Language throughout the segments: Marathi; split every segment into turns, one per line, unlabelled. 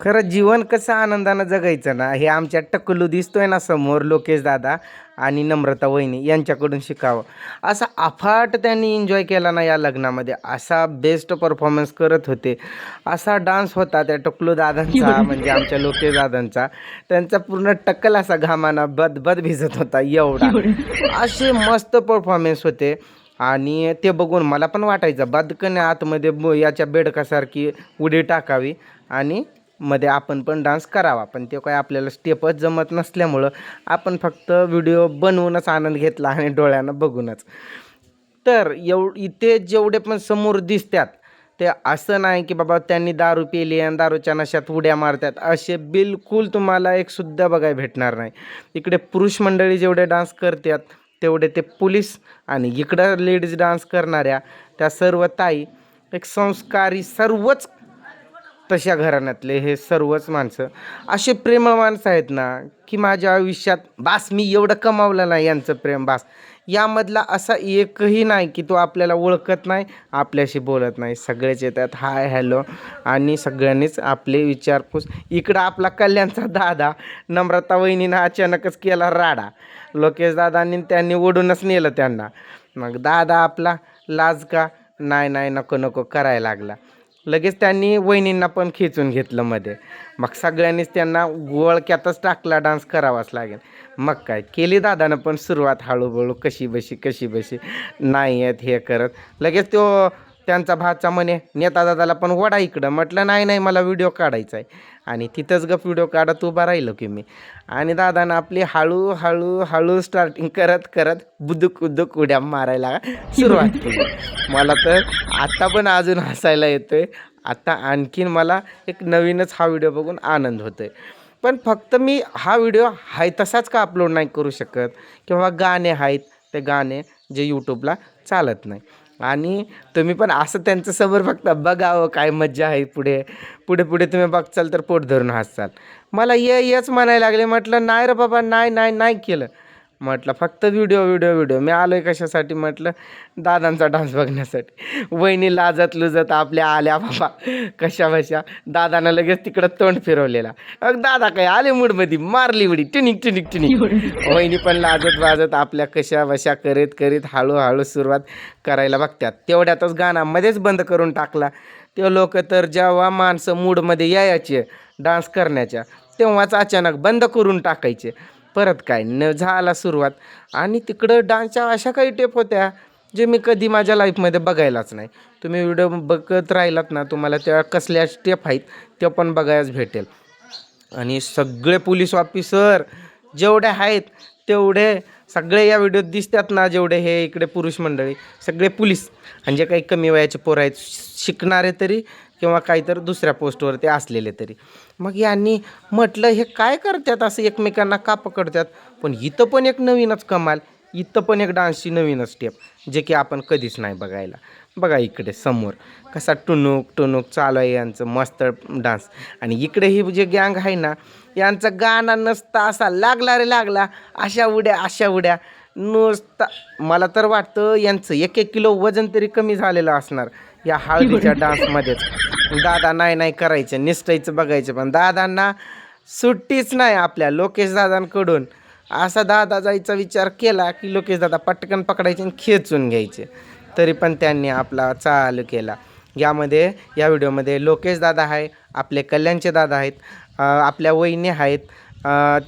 खरं जीवन कसं आनंदानं जगायचं ना हे आमच्या टकलू दिसतोय ना समोर लोकेश दादा आणि नम्रता वहिनी यांच्याकडून शिकावं. असा अफाट त्यांनी एन्जॉय केला ना या लग्नामध्ये असा बेस्ट परफॉर्मन्स करत होते. असा डान्स होता त्या टकलू दादांचा म्हणजे आमच्या लोकेश दादांचा. त्यांचा पूर्ण टक्कल असा घामाना बद बद भिजत होता एवढा. असे मस्त परफॉर्मन्स होते. आणि ते बघून मला पण वाटायचं बदकने आतमध्ये याच्या बेडकासारखी उडी टाकावी. आणि मध्ये आपण पण डान्स करावा. पण ते काय आपल्याला स्टेपच जमत नसल्यामुळं आपण फक्त व्हिडिओ बनवूनच आनंद घेतला आणि डोळ्यानं बघूनच. तर एव इथे जेवढे पण समोर दिसतात ते असं नाही की बाबा त्यांनी दारू पिली आणि दारूच्या नशात उड्या मारतात. असे बिलकुल तुम्हाला एक सुद्धा बघायला भेटणार नाही. इकडे पुरुष मंडळी जेवढे डान्स करतात तेवढे ते पोलीस आणि इकडं लेडीज डान्स करणाऱ्या त्या सर्व ताई एक संस्कारी सर्वच तशा घराण्यातले हे सर्वच माणसं असे प्रेमळ माणसं आहेत ना की माझ्या आयुष्यात बास मी एवढं कमावलं नाही यांचं प्रेम बास. यामधला असा एकही नाही की तो आपल्याला ओळखत नाही आपल्याशी बोलत नाही. सगळेच येतात हाय हॅलो. आणि सगळ्यांनीच आपले विचारपूस. इकडं आपला कल्याणचा दादा नम्रता वहिनीनं अचानकच केला राडा. लोकेश दादांनी त्यांनी ओढूनच नेलं त्यांना. मग दादा आपला लाज का? नाही नाही नको नको करायला लागला. लगेच त्यांनी वहिनींना पण खेचून घेतलं मध्ये. मग सगळ्यांनीच त्यांना गोळक्यातच टाकला डान्स करावाच लागेल. मग काय केली दादानं पण सुरुवात हळूहळू कशी बशी कशी बशी. नाही आहेत हे करत. लगेच तो त्यांचा भाचा म्हणे नेता दादाला पण वडा इकडं. म्हटलं नाही नाही मला व्हिडिओ काढायचा आहे आणि तिथंच गप व्हिडिओ काढत उभा राहिलो की मी. आणि दादानं आपली हळूहळू हळू स्टार्टिंग करत करत बुदुक उदुक उड्या मारायला सुरुवात केली. मला तर आत्ता पण अजून हसायला येतोय. आता आणखीन मला एक नवीनच हा व्हिडिओ बघून आनंद होतोय. पण फक्त मी हा व्हिडिओ हाय तसाच का अपलोड नाही करू शकत? किंवा गाणे आहेत ते गाणे जे यूट्यूबला चालत नाही. आणि तुम्ही पण असं त्यांचं समोर फक्त बघावं हो, काय मज्जा आहे पुढे. पुढे पुढे तुम्ही बघचाल तर पोट धरून हसाल. मला ये येच म्हणायला लागले. म्हटलं नाही रे बाबा नाही नाही नाही केलं. म्हटलं फक्त व्हिडिओ व्हिडिओ व्हिडिओ मी आलो आहे कशासाठी म्हटलं दादांचा डान्स बघण्यासाठी. वहिनी लाजत लुजत आपल्या आल्या बाबा कशा बशा? दादानं लगेच तिकडं तोंड फिरवलेला. अग दादा काय आले मूडमध्ये? मारली उडी. टिनिक टिनिक टिनिक वहिनी पण लाजत वाजत आपल्या कशा बशा करीत करीत हळूहळू सुरुवात करायला बघतात. तेवढ्यातच गाणं मध्येच बंद करून टाकला. ते लोक तर जेव्हा माणसं मूडमध्ये यायचे डान्स करण्याच्या तेव्हाच अचानक बंद करून टाकायचे. परत काय? न झाला सुरुवात. आणि तिकडं डान्सच्या अशा काही टेप होत्या जे मी कधी माझ्या लाईफमध्ये बघायलाच नाही. तुम्ही व्हिडिओ बघत राहिलात ना तुम्हाला त्या कसल्या स्टेप आहेत ते पण बघायलाच भेटेल. आणि सगळे पोलीस ऑफिसर जेवढे आहेत तेवढे सगळे या व्हिडिओत दिसतात ना जेवढे हे इकडे पुरुष मंडळी सगळे पोलीस आणि जे काही कमी वयाचे पोरं आहेत शिकणारे तरी किंवा काहीतरी दुसऱ्या पोस्टवरती असलेले तरी. मग यांनी म्हटलं हे काय करतात असं एकमेकांना का पकडतात? पण इथं पण एक नवीनच कमाल इथं पण एक डान्सची नवीनच स्टेप जे की आपण कधीच नाही बघायला. बघा इकडे समोर कसा टुनूक टुनूक चालू आहे यांचं मस्त डान्स. आणि इकडे ही जे गँग आहे ना यांचं गाणं नसता असा लागला रे लागला अशा उड्या अशा उड्या. नुसता मला तर वाटतं यांचं एक एक किलो वजन तरी कमी झालेलं असणार. या हळदीच्या डान्समध्येच. दादा नाही नाही करायचं निसटायचं बघायचं पण दादांना सुट्टीच नाही आपल्या लोकेश दादांकडून. असा दादा जायचा विचार केला की लोकेश दादा पटकन पकडायचे आणि खेचून घ्यायचे. तरी पण त्यांनी आपला चालू केला. यामध्ये या व्हिडिओमध्ये लोकेश दादा आहे आपले कल्याणचे दादा आहेत आपल्या वहिनी आहेत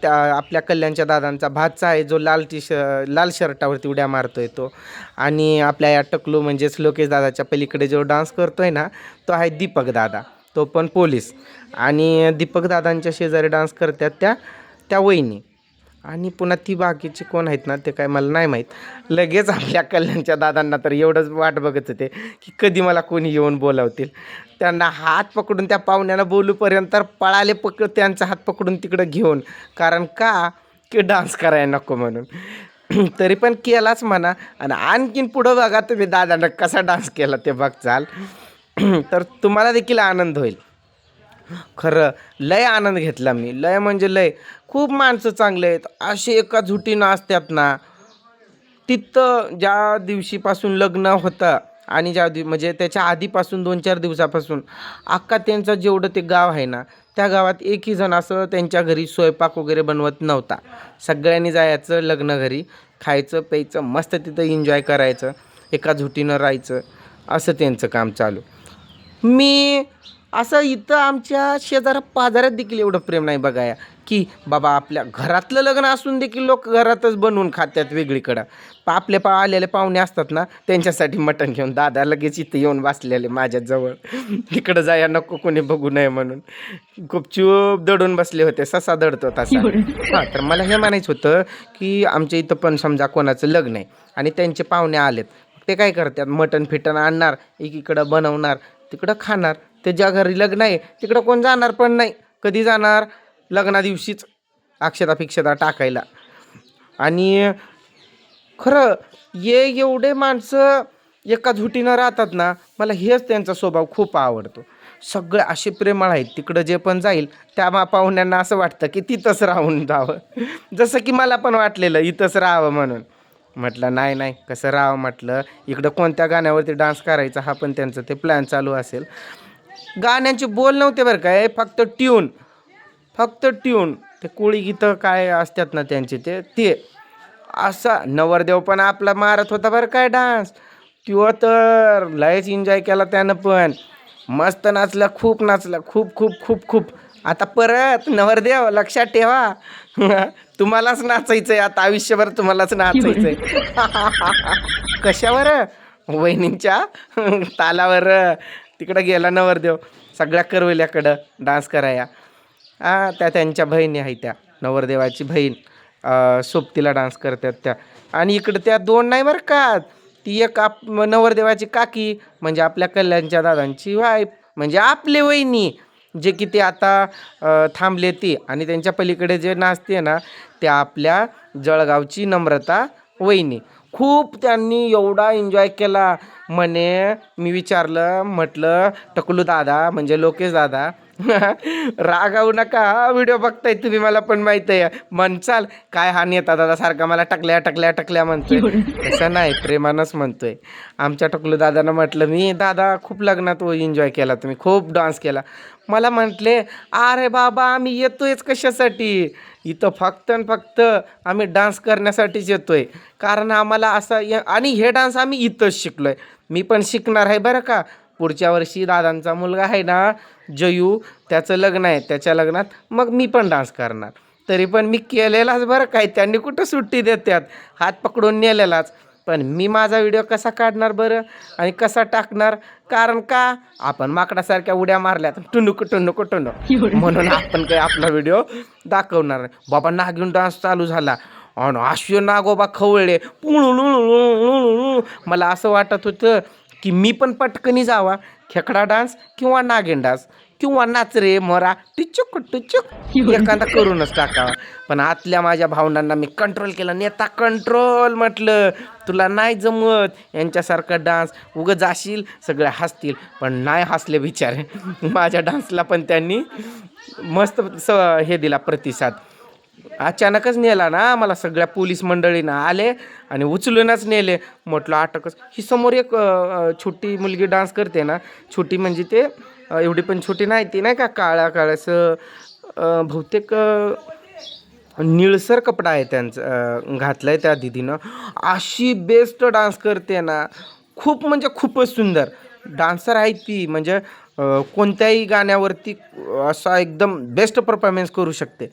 त्या आपल्या कल्याणच्या दादांचा भातचा आहे जो लाल टी श लाल शर्टावरती उड्या मारतो आहे तो. आणि आपल्या या टकलू म्हणजेच लोकेश दादाच्या पलीकडे जो डान्स करतो आहे ना तो आहे दीपक दादा. तो पण पोलीस. आणि दीपक दादांच्या शेजारी डान्स करतात त्या त्या वहिनी. आणि पुन्हा ती बाकीचे कोण आहेत ना ते काय मला नाही माहीत. लगेच आपल्या कल्याणच्या दादांना तर एवढंच वाट बघत होते की कधी मला कोणी येऊन बोलावतील. त्यांना हात पकडून त्या पाहुण्यांना बोलूपर्यंत तर पळाले पकड त्यांचा हात पकडून तिकडं घेऊन. कारण का? की डान्स करायला नको म्हणून. तरी पण केलाच म्हणा. आणि आणखीन पुढं बघा तुम्ही दादानं कसा डान्स केला ते बघचाल. तर तुम्हाला देखील आनंद होईल. खरं लय आनंद घेतला मी. लय म्हणजे लय. खूप माणसं चांगले आहेत. असे एका झुटीनं असतात ना तिथं ज्या दिवशीपासून लग्न होतं आणि ज्या दिव म्हणजे त्याच्या आधीपासून दोन चार दिवसापासून अख्खा त्यांचं जेवढं ते गाव आहे ना त्या गावात एकही जण असं त्यांच्या घरी स्वयंपाक वगैरे बनवत नव्हता. सगळ्यांनी जायचं लग्न घरी खायचं प्यायचं मस्त तिथं एन्जॉय करायचं एका झुटीनं राहायचं असं त्यांचं काम चालू. मी असं इथं आमच्या शेजारा पाजारात देखील एवढं प्रेम नाही बघाया की बाबा आपल्या घरातलं लग्न असून देखील लोक घरातच बनवून खात्यात वेगळीकडं. पा आपले पा आलेले पाहुणे असतात ना त्यांच्यासाठी मटण घेऊन दादा लगेच इथं येऊन बसलेले माझ्याजवळ इकडं जाया नको कोणी बघू नये म्हणून. गुपचूप दडून बसले होते ससा दडतो तसा. हां तर मला हे म्हणायचं होतं की आमच्या इथं पण समजा कोणाचं लग्न आहे आणि त्यांचे पाहुणे आलेत ते काय करतात? मटण फिटण आणणार एकीकडं बनवणार तिकडं खाणार. ते ज्या घरी लग्न आहे तिकडं कोण जाणार पण नाही. कधी जाणार? लग्ना दिवशीच अक्षता फिक्षता टाकायला. आणि खरं ये एवढे माणसं एका झुटीनं राहतात ना मला हेच त्यांचा स्वभाव खूप आवडतो. सगळे असे प्रेमळ आहेत तिकडं जे पण जाईल त्या मा पाहुण्यांना असं वाटतं की तिथंच राहून जावं. जसं की मला पण वाटलेलं इथंच राहावं म्हणून. म्हटलं नाही नाही कसं राहावं? म्हटलं इकडं कोणत्या गाण्यावरती डान्स करायचा हा पण त्यांचं ते प्लॅन चालू असेल. गाण्यांचे बोल नव्हते बरं काय फक्त ट्यून फक्त ट्यून ते कोळी गीतं काय असतात ना त्यांचे ते ते. असा नवरदेव पण आपला मारत होता बरं काय डान्स त्यो तर लयच एन्जॉय केला त्यानं पण. मस्त नाचला खूप नाचला खूप खूप खूप खूप. आता परत नवरदेव लक्षात ठेवा. तुम्हालाच नाचायचं आहे आता आयुष्यभर तुम्हालाच नाचायचं आहे कशावर? वहिनींच्या तालावर. तिकडं गेला नवरदेव सगळ्या करवल्याकडं डान्स कराया हा त्या त्यांच्या बहिणी आहे त्या नवरदेवाची बहीण सोबतीला डान्स करतात त्या. आणि इकडं त्या दोन नाही बरं का ती एक आप नवरदेवाची काकी म्हणजे आपल्या कल्याणच्या दादांची वाईफ म्हणजे आपले वहिनी जे की ते आता थांबले ती. आणि त्यांच्या पलीकडे जे नाचते ना ते आपल्या जळगावची नम्रता वहिनी. खूप त्यांनी एवढा एन्जॉय केला. म्हणे मी विचारलं म्हटलं टकलू दादा म्हणजे लोकेश दादा. रागावू नका हा व्हिडिओ बघताय तुम्ही मला पण माहिती आहे. म्हणचाल काय हा नेता दादा सारखा मला टकल्या टकल्या टकल्या म्हणतोय. तसं नाही प्रेमानंच म्हणतोय. आमच्या टकलू दादानं म्हटलं मी दादा खूप लग्नात एन्जॉय केला तुम्ही खूप डान्स केला. मला म्हटले अरे बाबा आम्ही येतोयच कशासाठी? इथं फक्त आणि फक्त आम्ही डान्स करण्यासाठीच येतो आहे कारण आम्हाला असा आणि हे डान्स आम्ही इथंच शिकलो आहे मी पण शिकणार आहे बरं का. पुढच्या वर्षी दादांचा मुलगा आहे ना जयू त्याचं लग्न आहे. त्याच्या लग्नात मग मी पण डान्स करणार. तरी पण मी केलेलाच बरं काय त्यांनी कुठं सुट्टी देतात हात पकडून नेलेलाच. पण मी माझा व्हिडिओ कसा काढणार बरं? आणि कसा टाकणार? कारण का? आपण माकडासारख्या उड्या मारल्यात. टुनुक टुनुक टुनुक म्हणून आपण काही आपला व्हिडिओ दाखवणार नाही. बाबा नागिन डान्स चालू झाला. आणि अश्व नागोबा खवळले पुळू मला असं वाटत होतं की मी पण पटकनी जावा. खेकडा डान्स किंवा नागिन डान्स किंवा नाच रे मरा टिचुक टिचुक. एखादा करूनच टाकावा. पण आतल्या माझ्या भावनांना मी कंट्रोल केला. नेता कंट्रोल म्हटलं. तुला नाही जमत. यांच्यासारखा डान्स उगं जाशील सगळे हसतील. पण नाही हसले बिचारे. माझ्या डान्सला पण त्यांनी मस्त स हे दिला प्रतिसाद. अचानकच नेला ना मला सगळ्या पोलीस मंडळीनं. आले आणि उचलूनच नेले. म्हटलं अटकच ही समोर एक छोटी मुलगी डान्स करते ना. छोटी म्हणजे ते एवढी पण छोटी नाही ती नाही का काळ्या काळ्याचं बहुतेक निळसर कपडा आहे त्यांचं घातला घातलं आहे त्या दिदीनं. अशी बेस्ट डान्स करते ना खूप म्हणजे खूपच सुंदर. डान्सर आहे ती म्हणजे कोणत्याही गाण्यावरती असा एकदम बेस्ट परफॉर्मन्स करू शकते.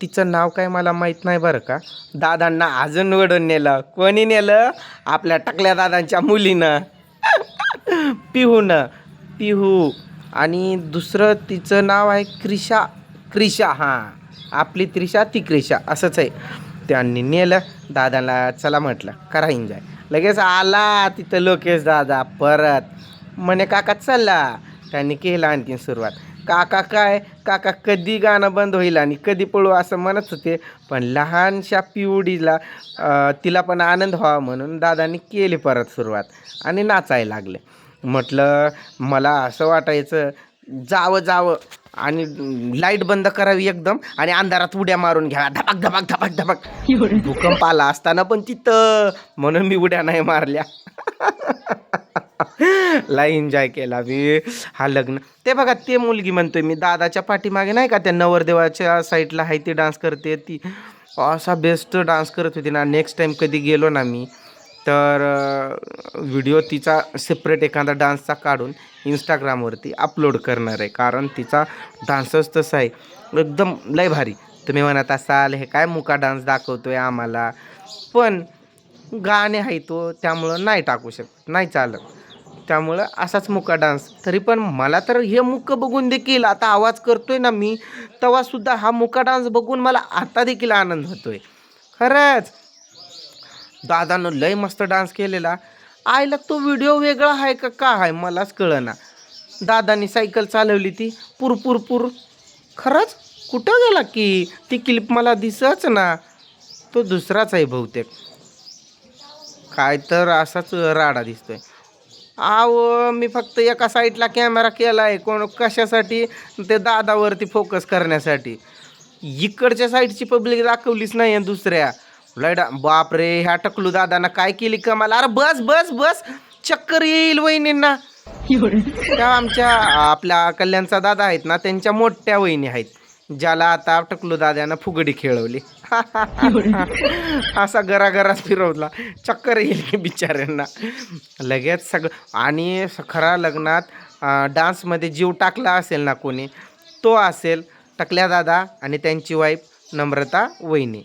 तिचं नाव काय मला माहीत नाही बरं का? दादांना अजून वडून नेलं. कोणी नेलं? आपल्या टकल्या दादांच्या मुलीनं. पिहूनं. पिहू आणि दुसरं तिचं नाव आहे क्रिशा क्रिशा हां. आपली त्रिशा ती क्रिशा असंच आहे. त्यांनी नेलं दादाला चला म्हटलं करा एन्जॉय लगेच आला तिथं लोकेश दादा परत. म्हणे काका चला. त्यांनी केलं आणखीन सुरुवात. काका काय? काका कधी गाणं बंद होईल आणि कधी पळू? असं म्हणत होते. पण लहानशा पिवडीला तिला पण आनंद व्हावा म्हणून दादांनी केली परत सुरुवात आणि नाचायला लागले. म्हटलं मला असं वाटायचं जावं जावं. आणि लाइट बंद करावी एकदम आणि अंधारात उड्या मारून घ्या. धपाक धपाक धपाक धपाक. भूकंप आला असताना पण तिथं. म्हणून मी उड्या नाही मारल्या. लय एन्जॉय केला मी. हा लग्न. ते बघा ते मुलगी म्हणतोय मी दादाच्या पाठीमागे नाही का त्या नवरदेवाच्या साईडला आहे ती डान्स करते ती. असा बेस्ट डान्स करत होती ना नेक्स्ट टाईम कधी गेलो ना मी तर व्हिडिओ तिचा सेपरेट एखादा डान्सचा काढून इंस्टाग्रामवरती अपलोड करणार आहे. कारण तिचा डान्सच तसा आहे. एकदम लय भारी. तुम्ही म्हणत असाल हे काय मुका डान्स दाखवतो आहे आम्हाला? पण गाणे आहे तो त्यामुळं नाही टाकू शकत. नाही चालत. त्यामुळं असाच मुका डान्स तरी पण मला तर हे मुकं बघून देखील आता आवाज करतोय ना मी तेव्हासुद्धा हा मुका डान्स बघून मला आता देखील आनंद होतोय. खरंच. दादानं लय मस्त डान्स केलेला. आईला तो व्हिडिओ वेगळा आहे का का आहे मलाच कळना. दादानी सायकल चालवली ती पुर पुर पुर. खरंच? कुठं गेला की? ती क्लिप मला दिसच ना. तो दुसराच आहे बहुतेक. काय तर असाच राडा दिसतोय. आव मी फक्त एका साईडला कॅमेरा केला आहे कोण कशासाठी? ते दादावरती फोकस करण्यासाठी. इकडच्या साईडची पब्लिक दाखवलीच नाही आहे दुसऱ्या. लयडा बापरे ह्या टकलू दादांना काय केली कमाल? अरे बस बस बस. चक्कर येईल वहिनींना. त्या आमच्या आपल्या कल्याणचा दादा आहेत ना त्यांच्या मोठ्या वहिनी आहेत ज्याला आता टकलू दादानं फुगडी खेळवली. असा घराघरात फिरवला. चक्कर येईल बिचाऱ्यांना. लगेच सगळं आणि खरा लग्नात डान्समध्ये जीव टाकला असेल ना कोणी तो असेल टकल्या दादा आणि त्यांची वाईफ नम्रता वहिनी.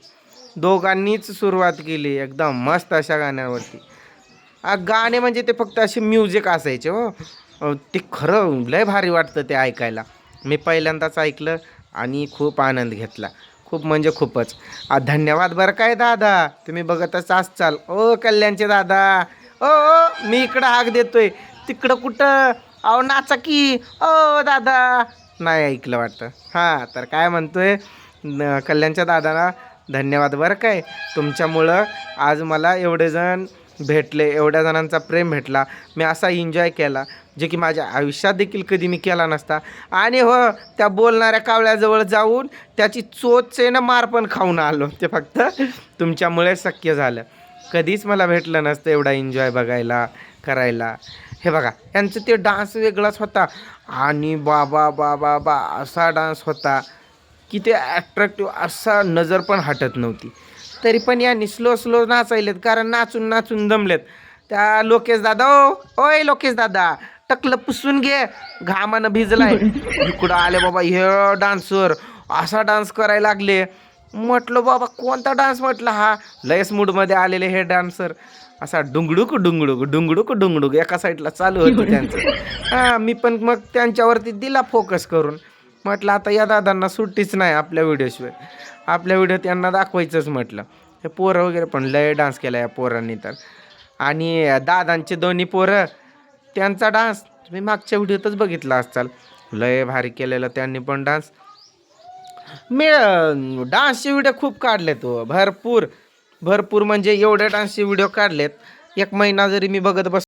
दोघांनीच सुरुवात केली एकदम मस्त अशा गाण्यावरती. आ, गाणे म्हणजे ते फक्त असे म्युझिक असायचे हो. ते खरं लय भारी वाटतं ते ऐकायला. मी पहिल्यांदाच ऐकलं आणि खूप आनंद घेतला. खूप म्हणजे खूपच. धन्यवाद बरं काय दादा. तुम्ही बघतच चाल ओ कल्याणचे दादा. ओ मी इकडं हाक देतोय. तिकडं कुठं? अहो नाचा की ओ दादा. नाही ऐकलं वाटतं. हां तर काय म्हणतोय? कल्याणच्या दादाला धन्यवाद बरं काय. तुमच्यामुळं आज मला एवढे जण भेटले एवढ्या जणांचा प्रेम भेटला मी असा एन्जॉय केला जे की माझ्या आयुष्यात देखील कधी मी केला नसता. आणि हो त्या बोलणाऱ्या कावळ्याजवळ जाऊन त्याची चोचेनं मार पण खाऊन आलो. ते फक्त तुमच्यामुळे शक्य झालं. कधीच मला भेटलं नसतं एवढा एन्जॉय बघायला करायला. हे बघा यांचं ते डान्स वेगळाच होता. आणि बाबा बाबा बा असा डान्स होता. की ते ॲट्रॅक्टिव्ह असा नजर पण हटत नव्हती. तरी पण यांनी स्लो स्लो नाचायलेत कारण नाचून नाचून दमलेत. त्या लोकेश दादा ओ ओय लोकेश दादा टकलं पुसून घे घामानं भिजलाय. इकडं आले बाबा हे डान्सर असा डान्स करायला लागले. म्हटलं बाबा कोणता डान्स? म्हटलं हा लयस मूडमध्ये आलेले हे डान्सर. असा डुंगडुक डुंगडुक डुंगडुक डुंगडुक एका साईडला चालू होतं त्यांचं. हां मी पण मग त्यांच्यावरती दिला फोकस करून. म्हटलं आता या दादांना सुट्टीच नाही आपल्या व्हिडिओशिवाय. आपल्या व्हिडिओ त्यांना दाखवायचंच म्हटलं. हे पोरं वगैरे पण लय डान्स केला या पोरांनी तर. आणि दादांचे दोन्ही पोरं त्यांचा डान्स तुम्ही मागच्या व्हिडिओतच बघितला असाल. लय भारी केलेला त्यांनी पण डान्स. मी डान्सचे व्हिडिओ खूप काढलेत हो. भरपूर भरपूर म्हणजे एवढे डान्सचे व्हिडिओ काढलेत. एक महिना जरी मी बघत बस